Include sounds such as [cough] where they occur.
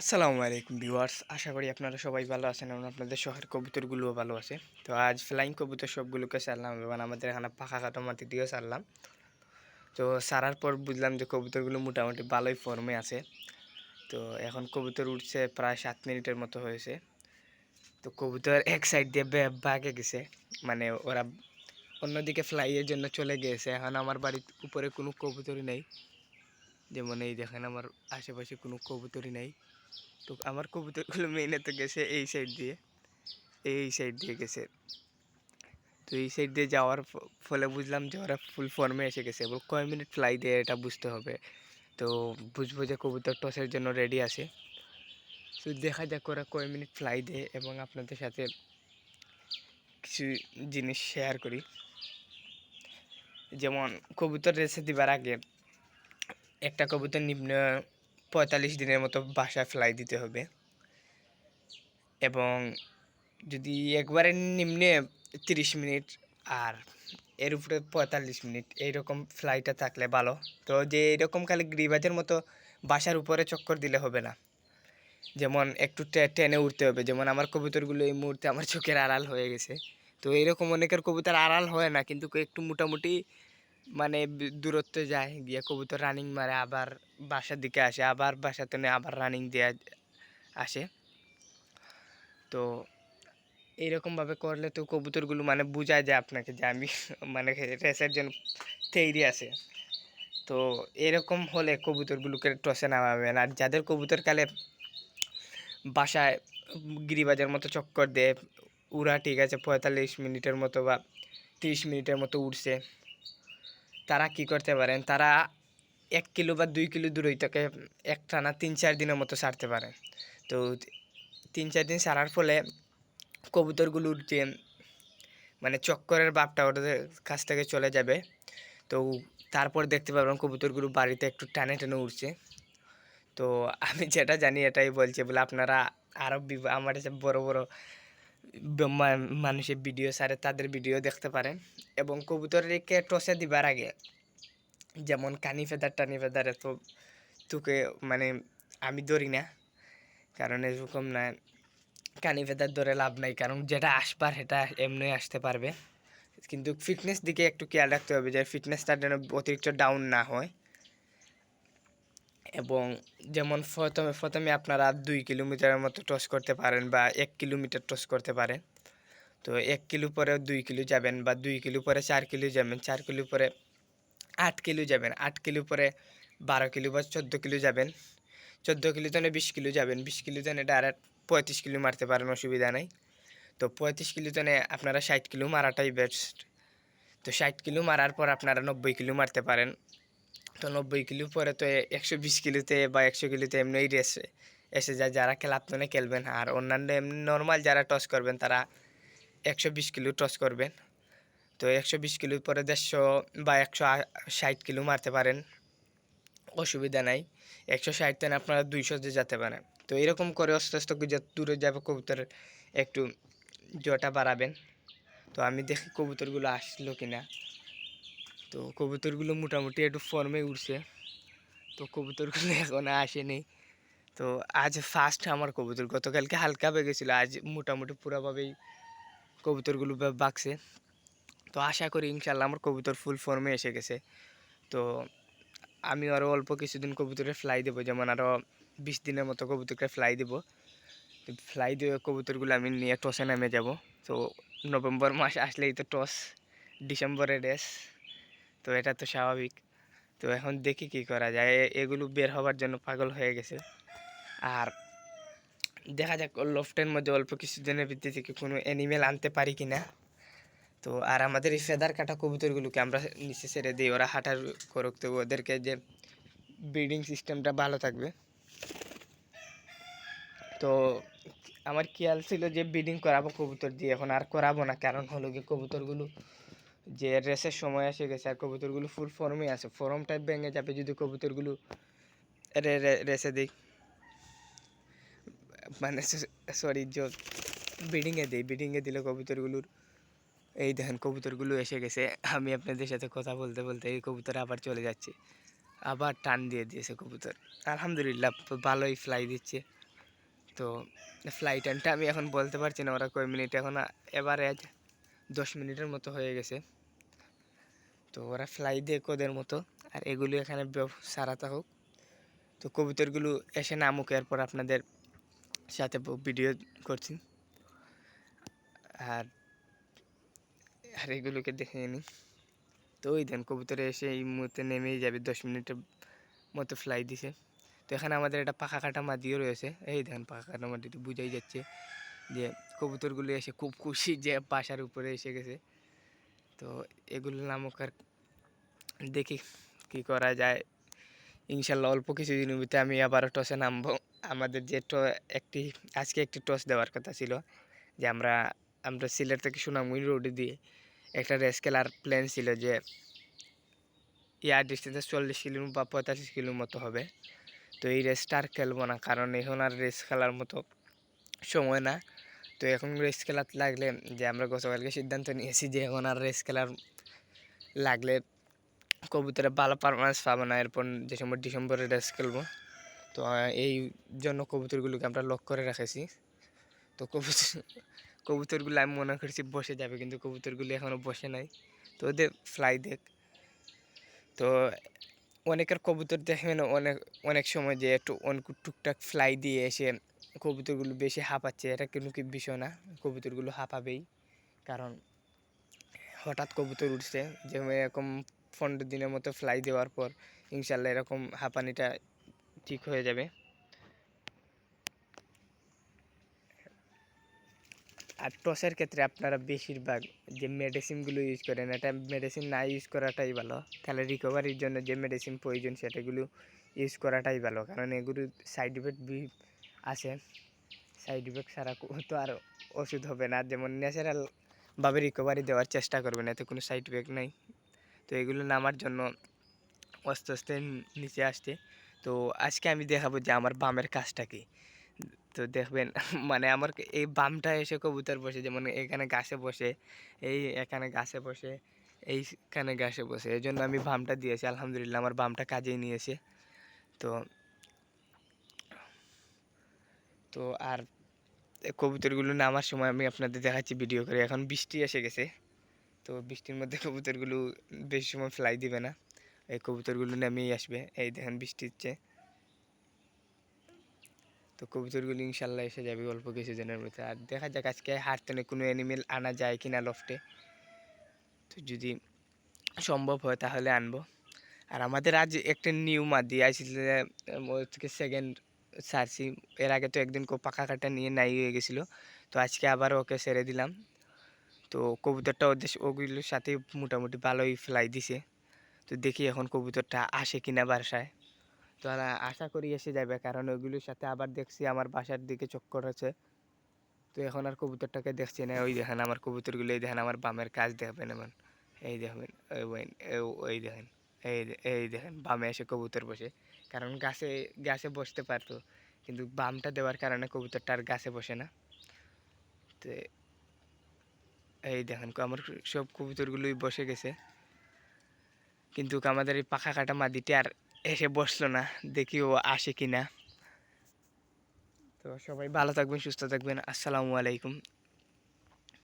আসসালামু আলাইকুম ভিউয়ার্স, আশা করি আপনারা সবাই ভালো আছেন এবং আপনাদের শহরের কবুতরগুলোও ভালো আছে। তো আজ ফ্লাইং কবুতর সবগুলোকে সারলাম এবং আমাদের এখানে পাখা কাটা মাটি দিয়েও সারলাম তো সারার পর বুঝলাম যে কবুতরগুলো মোটামুটি ভালোই ফর্মে আছে। তো এখন কবুতর উঠছে প্রায় সাত মিনিটের মতো হয়েছে। তো কবুতর এক সাইড দিয়ে বে- বাগে গেছে। মানে ওরা অন্যদিকে ফ্লাইয়ের জন্য চলে গিয়েছে। এখন আমার বাড়ির উপরে কোনো কবুতরই নেই। যেমন এই দেখেন আমার আশেপাশে কোনো কবুতরই নেই। তো আমার কবুতরগুলো মেইনে তো গেছে এই সাইড দিয়ে, এই সাইড দিয়ে গেছে। তো এই সাইড দিয়ে যাওয়ার ফলে বুঝলাম যে ওরা ফুল ফর্মে এসে গেছে। এবার কয় মিনিট ফ্লাই দিয়ে এটা বুঝতে হবে। তো বুঝব যে কবুতর টসের জন্য রেডি আছে। তো দেখা যাক ওরা কয় মিনিট ফ্লাই দেয় এবং আপনাদের সাথে কিছু জিনিস শেয়ার করি। যেমন কবুতর রেসে দিবার আগে একটা কবুতর নিম্ন পঁয়তাল্লিশ দিনের মতো বাসায় ফ্লাই দিতে হবে। এবং যদি একবারে নিম্নে তিরিশ মিনিট আর এর উপরে পঁয়তাল্লিশ মিনিট এইরকম ফ্লাইটটা থাকলে ভালো। তো যে এরকম খালি গ্রিবাজের মতো বাসার উপরে চক্কর দিলে হবে না। যেমন একটু টেনে উঠতে হবে। যেমন আমার কবুতরগুলো এই মুহূর্তে আমার চোখের আড়াল হয়ে গেছে। তো এরকম অনেকের কবুতর আড়াল হয় না, কিন্তু একটু মোটামুটি মানে দূরত্বে যায়, গিয়ে কবুতর রানিং মারে, আবার বাসার দিকে আসে, আবার বাসাতে আবার রানিং দেওয়া আসে। তো এইরকমভাবে করলে তো কবুতরগুলো মানে বোঝায় যায় আপনাকে যে আমি [laughs] মানে রেসের জন্য তৈরি আছে। তো এরকম হলে কবুতরগুলোকে টসে নামাবেন। আর যাদের কবুতর কালে বাসায় গিরিবাজের মতো চক্কর দেয় উড়া ঠিক আছে, পঁয়তাল্লিশ মিনিটের মতো বা তিরিশ মিনিটের মতো উঠছে তারা কি করতে পারেন? তারা এক কিলো বা দুই কিলো দূরত্বকে একটানা তিন চার দিনের মতো সারতে পারে তো তিন চার দিন সারার ফলে কবুতরগুলোর যে মানে চক্করের বাপটা ওদের কাছ থেকে চলে যাবে। তো তারপর দেখতে পাবেন কবুতরগুলো বাড়িতে একটু টানে টানে উঠছে তো আমি যেটা জানি এটাই বলছি বলে আপনারা আরও আমার বড় বড় মানুষের ভিডিও সারে, তাদের ভিডিও দেখতে পারেন। এবং কবুতরকে টসে দিবার আগে যেমন কানি ফেদার টানি ফেদার এত তোকে মানে আমি ধরি না, কারণ এরকম না, কানি ফেদার ধরে লাভ নাই, কারণ যেটা আসবার সেটা এমনি আসতে পারবে। কিন্তু ফিটনেস দিকে একটু খেয়াল রাখতে হবে যে ফিটনেসটা যেন অতিরিক্ত ডাউন না হয়। এবং যেমন প্রথমে প্রথমে আপনারা দুই কিলোমিটারের মতো টস করতে পারেন বা এক কিলোমিটার টস করতে পারেন। তো এক কিলো পরে দুই কিলো যাবেন বা দুই কিলো পরে চার কিলো যাবেন, চার কিলো পরে আট কিলো যাবেন, আট কিলো পরে বারো কিলো বা চোদ্দ কিলো যাবেন। চোদ্দ কিলো তনে বিশ কিলো যাবেন, বিশ কিলো তনে ডাইরেক্ট পঁয়ত্রিশ কিলো মারতে পারেন, অসুবিধা নাই। তো পঁয়ত্রিশ কিলো তনে আপনারা ষাট কিলো মারাটাই বেস্ট তো ষাট কিলো মারার পর আপনারা নব্বই কিলো মারতে পারেন। তো নব্বই কিলো পরে তো একশো বিশ কিলোতে বা একশো কিলোতে এমনি রেস, এসে যায়। যারা খেলাপতনে খেলবেন আর অন্যান্য এমনি নর্মাল যারা টস করবেন তারা একশো বিশ কিলো টস করবেন। তো একশো বিশ কিলো পরে দেড়শো বা একশো ষাট কিলো মারতে পারেন। অসুবিধা নাই। একশো ষাট তেন আপনারা দুইশোতে যেতে পারেন। তো এরকম করে আস্তে আস্তে দূরে যাবে কবুতর একটু জটা বাড়াবেন। তো আমি দেখি কবুতরগুলো আসলো কিনা। তো কবুতরগুলো মোটামুটি একটু ফর্মে উঠছে তো কবুতরগুলো এখনও আসেনি। তো আজ ফার্স্ট আমার কবুতর গতকালকে হালকা বেগেছিলো। আজ মোটামুটি পুরোভাবেই কবুতরগুলো বাকছে তো আশা করি ইনশাল্লাহ আমার কবুতর ফুল ফর্মে এসে গেছে। তো আমি আরও অল্প কিছুদিন কবুতরে ফ্লাই দেবো, যেমন আরও বিশ দিনের মতো কবুতরকে ফ্লাই দেবো। ফ্লাই দিয়ে কবুতরগুলো আমি নিয়ে টসে নামে যাব। তো নভেম্বর মাস আসলেই তো টস, ডিসেম্বরে রেস তো এটা তো স্বাভাবিক। তো এখন দেখি কি করা যায় এগুলো বের হওয়ার জন্য পাগল হয়ে গেছে। আর দেখা যাক লফটের মধ্যে অল্প কিছুদিনের ভিত্তি থেকে কোনো অ্যানিমেল আনতে পারি কি না তো আর আমাদের এই ফেদার কাটা কবুতরগুলোকে আমরা নিচে ছেড়ে দিই, ওরা হাঁটার করুক। তো ওদেরকে যে ব্রিডিং সিস্টেমটা ভালো থাকবে। তো আমার খেয়াল ছিল যে ব্রিডিং করাবো কবুতর দিয়ে, এখন আর করাবো না। কারণ হলো গিয়ে কবুতরগুলো যে রেসের সময় এসে গেছে, আর কবুতরগুলো ফুল ফর্মে আছে। ফর্মটা ভেঙে যাবে যদি কবুতরগুলো রেসে দিই। মানে সরি যে ব্রিডিংয়ে দিই ব্রিডিংয়ে দিলে কবুতরগুলোর, এই দেখেন কবুতরগুলো এসে গেছে। আমি আপনাদের সাথে কথা বলতে বলতে এই কবুতর আবার চলে যাচ্ছে। আবার টান দিয়ে দিয়েছে কবুতর। আলহামদুলিল্লাহ ভালোই ফ্লাই দিচ্ছে। তো ফ্লাই টাইমটা আমি এখন বলতে পারছি না, ওরা কয় মিনিট এখন এভারেজ দশ মিনিটের মতো হয়ে গেছে। তো ওরা ফ্লাই দেয় ওদের মতো, আর এগুলো এখানে বেও- সারা থাকুক তো কবুতরগুলো এসে নামুক, এরপর আপনাদের সাথে ভিডিও করছি। আর আর এগুলোকে দেখে নিই। তো ওই দেন, কবুতরে এসে এই মুহূর্তে নেমেই যাবে, দশ মিনিটের মতো ফ্লাই দিছে। তো এখানে আমাদের একটা পাখা কাটা মাটিও রয়েছে। এই দেখেন পাখা কাটা মাটিতে বুঝাই যাচ্ছে যে কবুতরগুলো এসে খুব খুশি যে বাসার উপরে এসে গেছে। তো এগুলো নামক আর দেখি কি করা যায়। ইনশাল্লাহ অল্প কিছুদিনের ভিতরে আমি আবারও টসে নামবো। আমাদের যে একটি, আজকে একটি টস দেওয়ার কথা ছিল যে আমরা আমরা সিলেট থেকে সুনামগঞ্জ রোডে দিয়ে একটা রেস খেলার প্ল্যান ছিল যে ইয়ার ডিস্টেন্সে চল্লিশ কিলো বা পঁয়তাল্লিশ কিলোর মতো হবে। তো এই রেসটা আর খেলব না কারণ এখন আর রেস খেলার মতো সময় না। তো এখন রেস খেলার লাগলে যে আমরা গতকালকে সিদ্ধান্ত নিয়েছি যে এখন আর রেস খেলার লাগলে কবুতরে ভালো পারফরমেন্স পাবো না। এরপর ডিসেম্বর ডিসেম্বরে রেস খেলব। তো এই জন্য কবুতরগুলোকে আমরা লক করে রেখেছি তো কবুতর, কবুতরগুলো আমি মনে করছি বসে যাবে, কিন্তু কবুতরগুলো এখনও বসে নাই। তো ওদের ফ্লাই দেখ। তো অনেকের কবুতর দেখবেন অনেক অনেক সময় যে একটু অনেক টুকটাক ফ্লাই দিয়ে এসে কবুতরগুলো বেশি হাঁপাচ্ছে, এটা কিন্তু কি বিষয় না। কবুতরগুলো হাঁপাবেই। কারণ হঠাৎ কবুতর উঠছে, যে এরকম পনেরো দিনের মতো ফ্লাই দেওয়ার পর ইনশাল্লাহ এরকম হাঁপানিটা ঠিক হয়ে যাবে। আর টসের ক্ষেত্রে আপনারা বেশিরভাগ যে মেডিসিনগুলো ইউজ করেন, এটা মেডিসিন না ইউজ করাটাই ভালো। তাহলে রিকভারির জন্য যে মেডিসিন প্রয়োজন, সেটাগুলো ইউজ করাটাই ভালো। কারণ এগুলো সাইড ইফেক্ট আছে। সাইড ইফেক্ট ছাড়া তো আর ওষুধ হবে না। যেমন ন্যাচারালভাবে রিকভারি দেওয়ার চেষ্টা করবেন, এতে কোনো সাইড ইফেক্ট নেই। তো এগুলো নামার জন্য আস্তে আস্তে নিচে আসছে। তো আজকে আমি দেখাবো যে আমার বামের কাজটা কি। তো দেখবেন [laughs] মানে আমার এই বামটা এসে কবুতর বসে, যেমন এখানে গাছে বসে, এই এখানে গাছে বসে, এইখানে গাছে বসে এই জন্য আমি বামটা দিয়েছি, আলহামদুলিল্লাহ আমার বামটা কাজেই নিয়েছে। তো তো আর কবুতরগুলো নামার সময় আমি আপনাদের দেখাচ্ছি ভিডিও করে, এখন বৃষ্টি এসে গেছে, তো বৃষ্টির মধ্যে কবুতরগুলো বেশি সময় ফ্লাই দিবে না। এই কবুতরগুলো নেমেই আসবে। এই দেখেন বৃষ্টি হচ্ছে। তো কবুতরগুলো ইনশাল্লাহ এসে যাবে অল্প কিছুদিনের মধ্যে আর দেখা যাক আজকে হাঁটতে নেই কোনো অ্যানিমেল আনা যায় কিনা লফটে। তো যদি সম্ভব হয় তাহলে আনব। আর আমাদের আজ একটা নিউ মাদি আসছিল থেকে সেকেন্ড সারছি এর আগে তো একদিন কো পাকা কাটা নিয়ে নাই হয়ে গেছিল। তো আজকে আবার ওকে ছেড়ে দিলাম। তো কবুতরটা ওদের ওগুলোর সাথে মোটামুটি ভালোই ফ্লাই দিছে। তো দেখি এখন কবুতরটা আসে কিনা বাসায়। তো আশা করি এসে যাবে, কারণ ওইগুলোর সাথে আবার দেখছি আমার বাসার দিকে চক্কর আছে তো এখন আর কবুতরটাকে দেখছি না, ওই দেখেন আমার কবুতরগুলো, এই দেখেন আমার বামের কাজ দেখবেন এমন। এই দেখবেন ওই দেখেন, এই এই দেখেন, বামে এসে কবুতর বসে। কারণ গাছে গাছে বসতে পারতো, কিন্তু বামটা দেওয়ার কারণে কবুতরটা আর গাছে বসে না। তো, এই দেখেন, আমার সব কবুতরগুলোই বসে গেছে। কিন্তু আমাদের এই পাখা কাটা মাদিটি আর এসে বসল না, দেখি ও আসে কি না তো সবাই ভালো থাকবেন, সুস্থ থাকবেন। আসসালামু আলাইকুম।